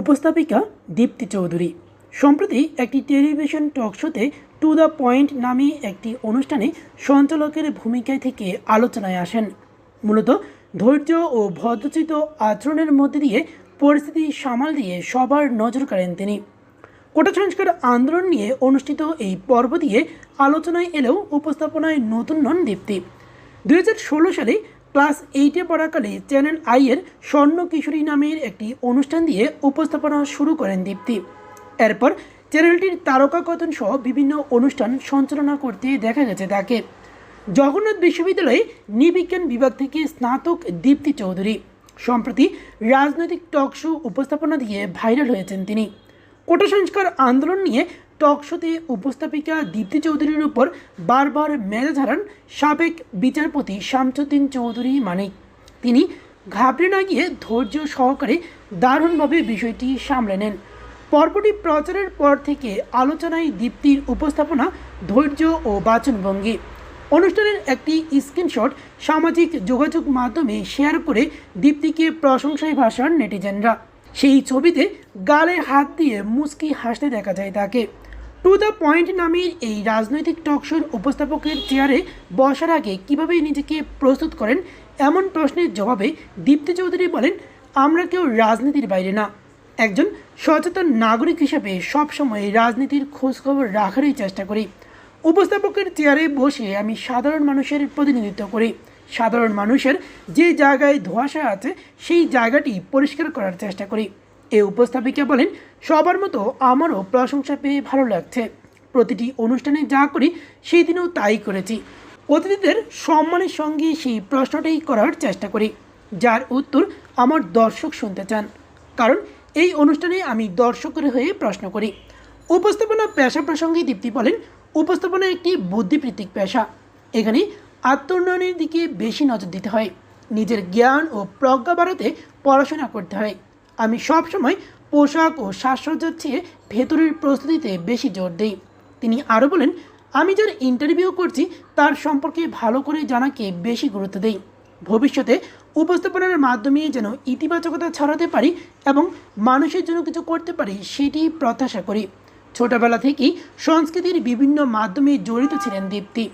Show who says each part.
Speaker 1: উপস্থাপিকা দীপ্তি চৌধুরী। সম্প্রতি একটি টেলিভিশন টক শোতে টু দ্য পয়েন্ট নামে একটি অনুষ্ঠানে সঞ্চালকের ভূমিকায় থেকে আলোচনায় আসেন। মূলত ধৈর্য ও ভদ্রচিত আচরণের মধ্যে দিয়ে পরিস্থিতি সামাল দিয়ে সবার নজর কাড়েন তিনি। কোটা সংস্কার আন্দোলন নিয়ে অনুষ্ঠিত এই পর্ব দিয়ে আলোচনায় এলেও উপস্থাপনায় নতুন নন দীপ্তি। দুই হাজার ষোলো সালে ক্লাস এইটে পড়াকালে চ্যানেল আইয়ের স্বর্ণ কিশোরী নামের একটি অনুষ্ঠান দিয়ে উপস্থাপনা শুরু করেন দীপ্তি। এরপর চ্যানেলটির তারকা কথন সহ বিভিন্ন অনুষ্ঠান সঞ্চালনা করতে দেখা গেছে তাকে। জগন্নাথ বিশ্ববিদ্যালয়ে নৃবিজ্ঞান বিভাগ থেকে স্নাতক দীপ্তি চৌধুরী। সম্প্রতি রাজনৈতিক টক শো উপস্থাপনা দিয়ে ভাইরাল হয়েছেন তিনি। কোটা সংস্কার আন্দোলন নিয়ে টক শোতে উপস্থাপিকা দীপ্তি চৌধুরীর উপর বারবার মেজাজ হারান সাবেক বিচারপতি শামসুদ্দিন চৌধুরী মানিক। তিনি ঘাবড়ে না গিয়ে ধৈর্য সহকারে দারুণভাবে বিষয়টি সামলে নেন। পর্বটি প্রচারের পর থেকে আলোচনায় দীপ্তির উপস্থাপনা ধৈর্য ও বাচনভঙ্গি। অনুষ্ঠানের একটি স্ক্রিনশট সামাজিক যোগাযোগ মাধ্যমে শেয়ার করে দীপ্তিকে প্রশংসায় ভাসান নেটিজেনরা। সেই ছবিতে গালে হাত দিয়ে মুচকি হাসতে দেখা যায় তাকে। টু দ্য পয়েন্ট নামের এই রাজনৈতিক টকশোর উপস্থাপকের চেয়ারে বসার আগে কীভাবে নিজেকে প্রস্তুত করেন, এমন প্রশ্নের জবাবে দীপ্তি চৌধুরী বলেন, আমরা কেউ রাজনীতির বাইরে না। একজন সচেতন নাগরিক হিসেবে সবসময় রাজনীতির খোঁজখবর রাখারই চেষ্টা করি। উপস্থাপকের চেয়ারে বসে আমি সাধারণ মানুষের প্রতিনিধিত্ব করি। সাধারণ মানুষের যে জায়গায় ধোঁয়াশা আছে, সেই জায়গাটি পরিষ্কার করার চেষ্টা করি। এই উপস্থাপিকা বলেন, সবার মতো আমারও প্রশংসা পেয়ে ভালো লাগছে। প্রতিটি অনুষ্ঠানে যা করি, সেই দিনেও তাই করেছি। অতিথিদের সম্মানের সঙ্গে সেই প্রশ্নটাই করার চেষ্টা করি, যার উত্তর আমার দর্শক শুনতে চান। কারণ, এই অনুষ্ঠানে আমি দর্শকের হয়ে প্রশ্ন করি। উপস্থাপনা পেশা প্রসঙ্গে দীপ্তি বলেন, উপস্থাপনা একটি বুদ্ধিবৃত্তিক পেশা। এখানে আত্মোন্নয়নের দিকে বেশি নজর দিতে হয়। নিজের জ্ঞান ও প্রজ্ঞা বাড়াতে পড়াশোনা করতে হয়। আমি সবসময় পোশাক ও সাজসজ্জার চেয়ে ভেতরের প্রস্তুতিতে বেশি জোর দিই। তিনি আরও বলেন, আমি যার ইন্টারভিউ করছি, তার সম্পর্কে ভালো করে জানাকে বেশি গুরুত্ব দেই। ভবিষ্যতে উপস্থাপনার মাধ্যমে যেন ইতিবাচকতা ছড়াতে পারি এবং মানুষের জন্য কিছু করতে পারি, সেটি প্রত্যাশা করি। ছোটবেলা থেকেই সংস্কৃতির বিভিন্ন মাধ্যমে জড়িত ছিলেন দীপ্তি।